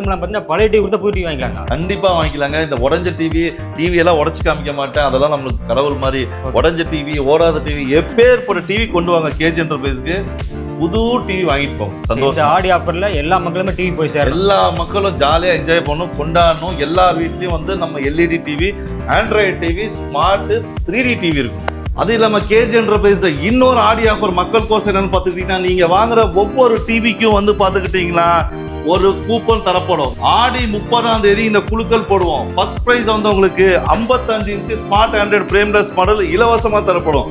பார்த்தீங்கன்னா பழைய டிவி கொடுத்தா புது டிவி வாங்கிக்கலாங்க. கண்டிப்பா வாங்கிக்கலாங்க. இந்த உடஞ்ச டிவி டிவி எல்லாம் உடச்சு காமிக்க மாட்டேன். அதெல்லாம் நம்மளுக்கு கடவுள் மாதிரி. உடஞ்ச டிவி ஓடாத டிவி எப்பேற்பட்ட டிவி கொண்டு வாங்க கேஜி என்டர்பிரைஸ்க்கு புது டிவி வாங்கிட்டு இந்த சந்தோஷம். ஆடி ஆஃபர்ல எல்லா மக்களுமே டிவி போய் சேரலாம் எல்லா மக்களும் ஜாலியா என்ஜாய் பண்ணணும் கொண்டாடணும். எல்லா வீட்லயும் வந்து நம்ம LED TV Android TV smart three D TV இருக்கும். அது இல்லாம கேஜி என்டர்பிரைஸ் இன்னொரு ஆடி ஆஃபர் மக்கள் கோர்ஸ் என்னன்னு பார்த்துக்கிட்டீங்கன்னா நீங்க வாங்குற ஒவ்வொரு டிவிக்கும் வந்து பார்த்துக்கிட்டீங்களா? ஒரு கூப்பன் தரப்படும். ஆடி முப்பதாம் தேதி இந்த குழுக்கள் போடுவோம். ஃபர்ஸ்ட் பிரைஸ் வந்தவங்களுக்கு ஐம்பத்தஞ்சு inch smart Android frameless model இலவசமாக தரப்படும்.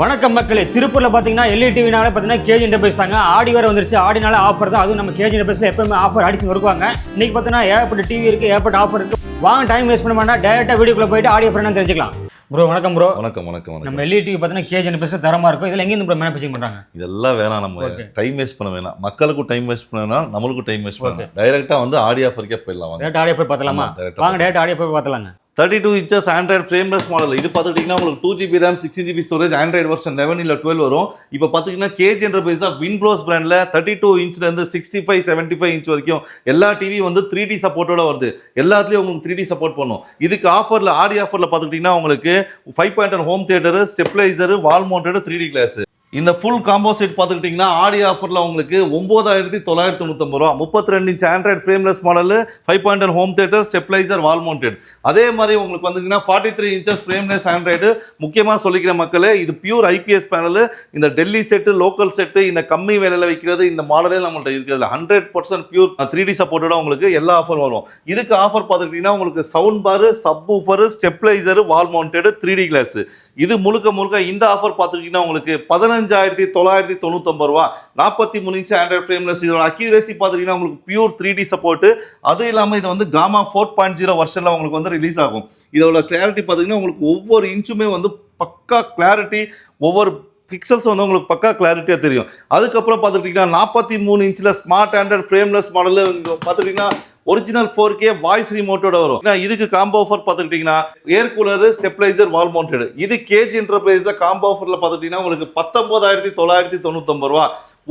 வணக்கம் மக்களே. திருப்பூர்ல பாத்தீங்கன்னா E எல்இ டிவினால பாத்தீங்கன்னா கேஜி என்டர்பிரைஸ் தாங்க. ஆடி வேற வந்துருச்சு. ஆடினால ஆஃபர் தான். அதுவும் நம்ம கேஜி என்டர்பிரைஸ்ல எப்பவுமே ஆஃபர் அடிச்சு வருவாங்க இன்னைக்கு பாத்தீங்கன்னா ஏகப்பட்ட டிவி இருக்கு ஏகப்பட்ட ஆஃபர் இருக்கு. வாங்க டைம் வேஸ்ட் பண்ண வேண்டாம் டேரக்டா வீடியோக்குள்ள போயிட்டு ஆடியோ என்னன்னு தெரிஞ்சுக்கலாம். ப்ரோ வணக்கம் ப்ரோ வணக்கம் வணக்கம் நம்ம எல்இ டிவி பாத்தீங்கன்னா கேஜி என்டர்பிரைஸ் தரமா இருக்கும். இதுல எங்க இருந்து ப்ரோ மேனுஃபேக்சரிங் பண்றாங்க? இதெல்லாம் வேணாம் நம்ம. டைம் வேஸ்ட் பண்ண வேணாம். மக்களுக்கும் டைம் வேஸ்ட் பண்ண வேணாம் நம்மளுக்கும் டைம் வேஸ்ட் பண்ணலாம் டைரக்டா வந்து ஆடி ஆஃபருக்கே போயிடலாம் டேரக்ட் ஆடியோ போய் பார்த்தலாமா வாங்க டேரக்ட் ஆடியோ போய் பார்த்தலாங்க thirty two inches Android frameless model இது பார்த்துக்கிட்டிங்கன்னா உங்களுக்கு two GB RAM sixty GB storage Android version eleven இல்லை டுவெல் வரும். இப்போ பார்த்தீங்கன்னா கேஜி என்டர்பிரைஸ் தான் வின்ப்ரோஸ் பிராண்டில் thirty two இன்ச்லேருந்து sixty five seventy five inch வரைக்கும் எல்லா டிவி வந்து த்ரீ டி சப்போர்ட்டோட வருது. எல்லாத்துலேயும் உங்களுக்கு த்ரீ டி சப்போர்ட் பண்ணும். இதுக்கு ஆஃபரில் ஆடி ஆஃபரில் பார்த்துக்கிட்டிங்கன்னா உங்களுக்கு five point home theatre stabiliser wall mounted three D glass இந்த ஃபுல் காம்போ செட் பார்த்துக்கிட்டிங்கன்னா ஆடி ஆஃபரில் உங்களுக்கு ஒம்பதாயிரத்தி தொள்ளாயிரத்தி தொண்ணூத்தொம்பது ரூபா. முப்பத்தி ரெண்டு inch Android frameless model five point home theatre stabiliser wall mounted அதே மாதிரி உங்களுக்கு வந்துட்டிங்கன்னா forty three inches frameless Android முக்கியமாக சொல்லிக்கிற மக்களே இது பியூர் ஐபிஎஸ் பேனல் இந்த டெல்லி செட்டு லோக்கல் செட்டு இந்த கம்மி விலையில் வைக்கிறது இந்த மாடலே நம்மள்ட்ட இருக்கிறது. Hundred percent pure three D சப்போர்ட்டோட உங்களுக்கு எல்லா ஆஃபர் வரும். இதுக்கு ஆஃபர் பார்த்துக்கிட்டிங்கன்னா உங்களுக்கு sound bar subwoofer stabiliser wall mounted three D glass இது முழுக்க முழுக்க இந்த ஆஃபர் பார்த்துக்கிட்டிங்கன்னா உங்களுக்கு பதினஞ்சு பதினஞ்சாயிரத்தி தொள்ளாயிரத்தி தொண்ணூத்தொம்பது ரூபா. நாற்பத்தி மூணு இன்ச் ஆண்ட்ராய்ட் ஃப்ரேம்லெஸ் இதோட அக்யூரேசி பார்த்துட்டீங்கன்னா உங்களுக்கு பியூர் த்ரீ டி சப்போர்ட்டு அது இல்லாமல் இது வந்து காமா ஃபோர் பாயிண்ட் ஜீரோ வருஷனில் உங்களுக்கு வந்து ரிலீஸ் ஆகும். இதோட கிளாரிட்டி பார்த்தீங்கன்னா உங்களுக்கு ஒவ்வொரு இன்ச்சுமே வந்து பக்கா கிளாரிட்டி ஒவ்வொரு பிக்சல்ஸ் வந்து உங்களுக்கு பக்கா கிளாரிட்டியாக தெரியும். அதுக்கப்புறம் பார்த்துக்கிட்டிங்கன்னா நாற்பத்தி மூணு இன்ச்சில் ஸ்மார்ட் ஆண்ட்ராய்ட் ஃப்ரேம்லெஸ் மாடலில் பார்த்துக்கிட்டிங்கன்னா ஒரிஜினல் ஃபோர் கே வாய்ஸ் ரிமோட்டோட வரும். இதுக்கு காம்போ ஆஃபர் பார்த்துக்கிட்டிங்கன்னா air cooler stabiliser wall mounted இது கேஜி தான் காம்போ ஆஃபரில் பார்த்துக்கிட்டிங்கன்னா உங்களுக்கு பத்தொம்போதாயிரத்தி தொள்ளாயிரத்தி தொண்ணூத்தொம்பது ரூபா.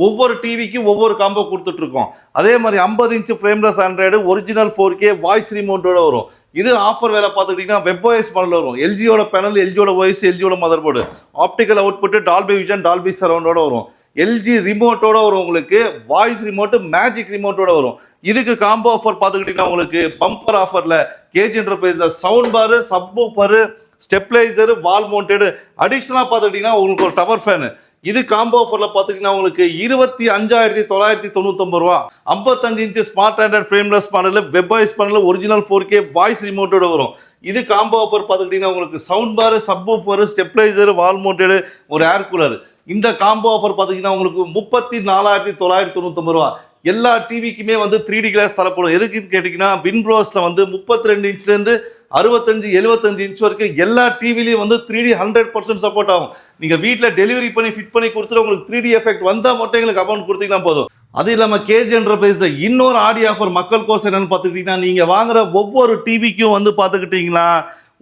ஒவ்வொரு டிவிக்கும் ஒவ்வொரு காம்போ கொடுத்துட்டு இருக்கோம் அதே மாதிரி ஐம்பது inch frameless Android original four K voice ரிமோட்டோட வரும். இது ஆஃபர் வேலை பார்த்துக்கிட்டிங்கன்னா வெப் ஓஎஸ் மாடல் வரும். எல்ஜியோட பேனல் எல்ஜியோட voice எல்ஜியோட motherboard optical output Dolby Vision Dolby சரௌண்டோட வரும். எல்ஜி ரிமோட்டோட வரும் உங்களுக்கு. வாய்ஸ் ரிமோட்டு மேஜிக் ரிமோட்டோட வரும். இதுக்கு காம்போ ஆஃபர் பார்த்துக்கிட்டிங்கன்னா உங்களுக்கு பம்பர் ஆஃபரில் KG என்டர்பிரைஸில் sound bar sub bar stabilizer wall mounted அடிஷ்னலாக பார்த்துக்கிட்டிங்கன்னா உங்களுக்கு ஒரு டவர் ஃபேனு இது காம்போ ஆஃபரில் பார்த்துக்கிட்டிங்கன்னா உங்களுக்கு இருபத்தி அஞ்சாயிரத்தி தொள்ளாயிரத்தி தொண்ணூத்தொம்பது ரூபா. ஐம்பத்தஞ்சு inch smart android frameless panel web voice panel original four K voice ரிமோட்டோட வரும். இது காம்போ ஆஃபர் பார்த்துக்கிட்டிங்கன்னா உங்களுக்கு sound bar sub offer stabiliser wall mounted ஒரு ஏர் கூலர் இந்த காம்போ ஆஃபர் பார்த்தீங்கன்னா உங்களுக்கு முப்பத்தி நாலாயிரத்தி தொள்ளாயிரத்தி தொண்ணூத்தொம்பது ரூபா. எல்லா டிவிக்குமே வந்து த்ரீ டி கிளாஸ் தரப்படும். எதுக்குன்னு கேட்டிங்கன்னா வின்ப்ரோஸில் வந்து முப்பத்தி ரெண்டு இன்ச்லேருந்து அறுபத்தஞ்சு எழுபத்தஞ்சு இன்ச் வரைக்கும் எல்லா டிவிலையும் வந்து three D hundred percent support ஆகும். நீங்கள் வீட்டில் டெலிவரி பண்ணி ஃபிட் பண்ணி கொடுத்துட்டு உங்களுக்கு த்ரீ டி எஃபெக்ட் வந்தால் மட்டும் எங்களுக்கு அமௌண்ட் கொடுத்தீங்கன்னா போதும். அது இல்லாமல் கேஜி என்டர்பிரைஸில் இன்னொரு ஆடி ஆஃபர் மக்கள் கோர்ஸ் என்னென்னு பார்த்துக்கிட்டிங்கன்னா நீங்கள் வாங்குற ஒவ்வொரு டிவிக்கும் வந்து பார்த்துக்கிட்டிங்கன்னா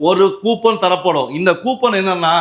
ஒரு கூப்பன் தரப்படும். இந்த கூப்பன் என்னன்னா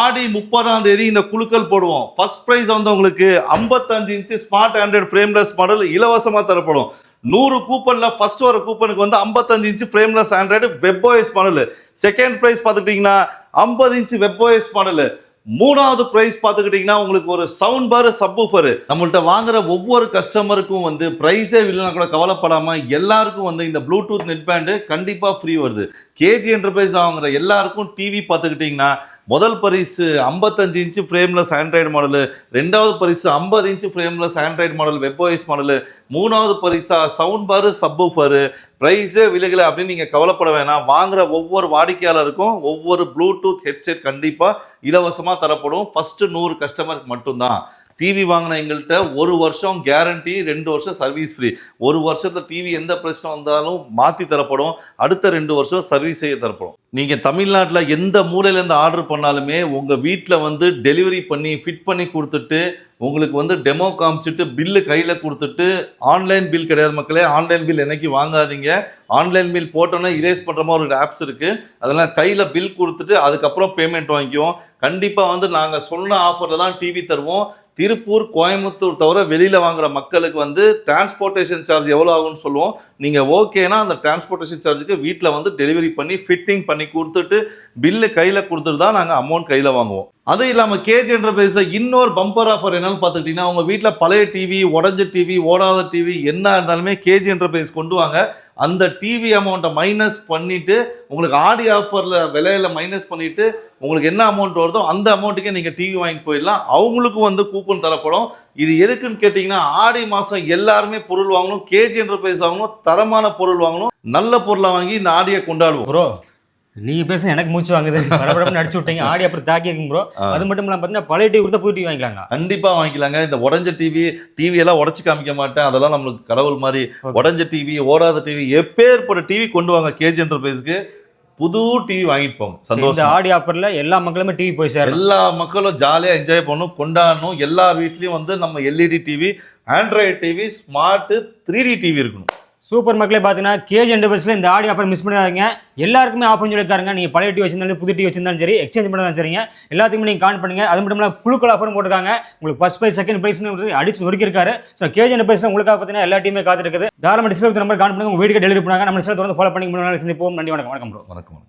ஆடி முப்பதாம் தேதி இந்த குழுக்கள் போடுவோம். ஃபர்ஸ்ட் ப்ரைஸ் வந்து உங்களுக்கு ஐம்பத்தஞ்சு inch smart Android frameless model இலவசமாக தரப்படும். நூறு கூப்பனில் ஃபர்ஸ்ட் வர கூப்பனுக்கு வந்து ஐம்பத்தஞ்சு inch frameless Android web OS model second prize பார்த்துக்கிட்டிங்கன்னா ஐம்பது இன்ச்சு வெப் ஓஎஸ் மாடல் மூணாவது பிரைஸ் பார்த்துக்கிட்டிங்கன்னா உங்களுக்கு ஒரு சவுண்ட் பார் சப்வூஃபர் நம்மள்ட்ட வாங்குற ஒவ்வொரு கஸ்டமருக்கும் வந்து ப்ரைஸே இல்லைனா கூட கவலைப்படாமல் எல்லாருக்கும் வந்து இந்த ப்ளூடூத் நெட் பேண்டு கண்டிப்பாக ஃப்ரீ வருது கேஜி என்டர்பிரைஸ் வாங்குற எல்லாருக்கும் டிவி பார்த்துக்கிட்டிங்கன்னா முதல் பரிசு ஐம்பத்தஞ்சு இன்ச்சு ஃப்ரேம்லெஸ் ஆண்ட்ராய்டு மாடலு ரெண்டாவது பரிசு ஐம்பது inch frameless Android model web OS model மூணாவது பரிசா சவுண்ட் பாரு சப்வூஃபரு ப்ரைஸே விலைகளை அப்படின்னு நீங்கள் கவலைப்பட வேணாம். வாங்குகிற ஒவ்வொரு வாடிக்கையாளருக்கும் ஒவ்வொரு ப்ளூடூத் ஹெட்செட் கண்டிப்பாக இலவசமாக தரப்படும். ஃபஸ்ட்டு நூறு கஸ்டமருக்கு மட்டும்தான். டிவி வாங்கின எங்கள்கிட்ட ஒரு வருஷம் கேரண்டி ரெண்டு வருஷம் சர்வீஸ் ஃப்ரீ ஒரு வருஷத்தில் டிவி எந்த பிரச்சனை வந்தாலும் மாற்றி தரப்படும். அடுத்த ரெண்டு வருஷம் சர்வீஸ் செய்ய தரப்படும். நீங்கள் தமிழ்நாட்டில் எந்த மூலையிலேருந்து ஆர்டர் பண்ணாலுமே உங்கள் வீட்டில் வந்து டெலிவரி பண்ணி ஃபிட் பண்ணி கொடுத்துட்டு உங்களுக்கு வந்து டெமோ காமிச்சிட்டு பில்லு கையில் கொடுத்துட்டு ஆன்லைன் பில் கிடையாது மக்களே. ஆன்லைன் பில் என்னைக்கு வாங்காதீங்க. ஆன்லைன் பில் போட்டோன்னே இரேஸ் பண்ணுற மாதிரி ஒரு ஆப்ஸ் இருக்குது அதெல்லாம் கையில் பில் கொடுத்துட்டு அதுக்கப்புறம் பேமெண்ட் வாங்கிக்குவோம். கண்டிப்பாக வந்து நாங்கள் சொன்ன ஆஃபரில் தான் டிவி தருவோம். திருப்பூர் கோயம்புத்தூர் தவிர வெளியில் வாங்குற மக்களுக்கு வந்து டிரான்ஸ்போர்ட்டேஷன் சார்ஜ் எவ்வளோ ஆகும்னு சொல்லுவோம். நீங்கள் ஓகேனா அந்த டிரான்ஸ்போர்ட்டேஷன் சார்ஜுக்கு வீட்டில் வந்து டெலிவரி பண்ணி ஃபிட்டிங் பண்ணி கொடுத்துட்டு பில்லு கையில் கொடுத்துட்டு தான் நாங்கள் அமௌண்ட் கையில் வாங்குவோம். அது இல்லாமல் கேஜி என்டர்பிரைஸில் இன்னொரு பம்பர் ஆஃபர் என்னன்னு பார்த்துக்கிட்டிங்கன்னா உங்கள் வீட்டில் பழைய டிவி உடஞ்ச டிவி ஓடாத டிவி என்ன இருந்தாலுமே கேஜி என்டர்பிரைஸ் கொண்டு வாங்க. அந்த டிவி அமௌண்ட்டை மைனஸ் பண்ணிவிட்டு உங்களுக்கு ஆடி ஆஃபரில் விலையில மைனஸ் பண்ணிவிட்டு உங்களுக்கு என்ன அமௌண்ட் வருதோ அந்த அமௌண்ட்டுக்கே நீங்கள் டிவி வாங்கிட்டு போயிடலாம். அவங்களுக்கும் வந்து கூப்பன் தரப்படும். இது எதுக்குன்னு கேட்டிங்கன்னா ஆடி மாதம் எல்லாருமே பொருள் வாங்கணும் கேஜி என்டர்பிரைஸ் வாங்கணும் தரமான பொருள் வாங்கணும் நல்ல பொருளை வாங்கி இந்த ஆடியை கொண்டாடுவோம். ப்ரோ நீங்க பேச எனக்கு மூச்சு வாங்குது. பரபரப்பு அடிச்சு விட்டீங்க. ஆடி அப்புறம் தாக்கி இருக்கும் ப்ரோ. அது மட்டும் இல்லாம பார்த்தீங்கன்னா பழைய டிவி கொடுத்தா புது டிவி வாங்கிக்கலாங்க. கண்டிப்பா வாங்கிக்கலாங்க. இந்த உடஞ்ச டிவி டிவி எல்லாம் உடச்சு காமிக்க மாட்டேன். அதெல்லாம் நம்மளுக்கு கடவுள் மாதிரி. உடஞ்ச டிவி ஓடாத டிவி எப்பேற்பட்ட டிவி கொண்டு வாங்க கேஜி என்டர்பிரைஸ்க்கு புது டிவி வாங்கிட்டு போங்க. சந்தோஷம். ஆடி ஆஃபர்ல எல்லா மக்களுமே டிவி போய் சேரலாம் எல்லா மக்களும் ஜாலியாக என்ஜாய் பண்ணணும் கொண்டாடணும். எல்லா வீட்லேயும் வந்து நம்ம LED TV Android TV smart three D TV இருக்கணும். சூப்பர் மக்களே பார்த்தீங்கன்னா கேஜ் என்டர்பிரைஸ்ல இந்த ஆடி ஆஃபர் மிஸ் பண்ணாதீங்க. எல்லாருக்குமே ஆஃபர் சொல்லியிருக்காங்க நீங்கள் பழைய டிவி வச்சிருந்தாலும் புது டிவி வச்சிருந்தாலும் சரி எக்ஸ்சேஞ்ச் பண்ணாலும் சரிங்க? எல்லாத்துக்குமே நீங்கள் கான் பண்ணுங்க. அது மட்டும் இல்லாமல் குழுக்கள் ஆஃபரும் போட்டிருக்காங்க. உங்களுக்கு ஃபஸ்ட் ப்ரைஸ் செகண்ட் ப்ரைஸ்னு அடிச்சு நொறுக்கிருக்காரு ஸோ கேஜ் என்டர்பிரைஸ்ல உங்களுக்காக பார்த்தீங்கன்னா எல்லா டீமே காத்திருக்குது தாராளமாக டிஸ்பிளே நம்பர் கான் பண்ணுங்க. உங்கள் வீட்டுக்கு டெலிவரி பண்ணாங்க. நம்ம சேனல் தொடர்ந்து ஃபாலோ பண்ணி முன்னாடி சந்திப்போம். நன்றி வணக்கம். வணக்கம் வணக்கம்.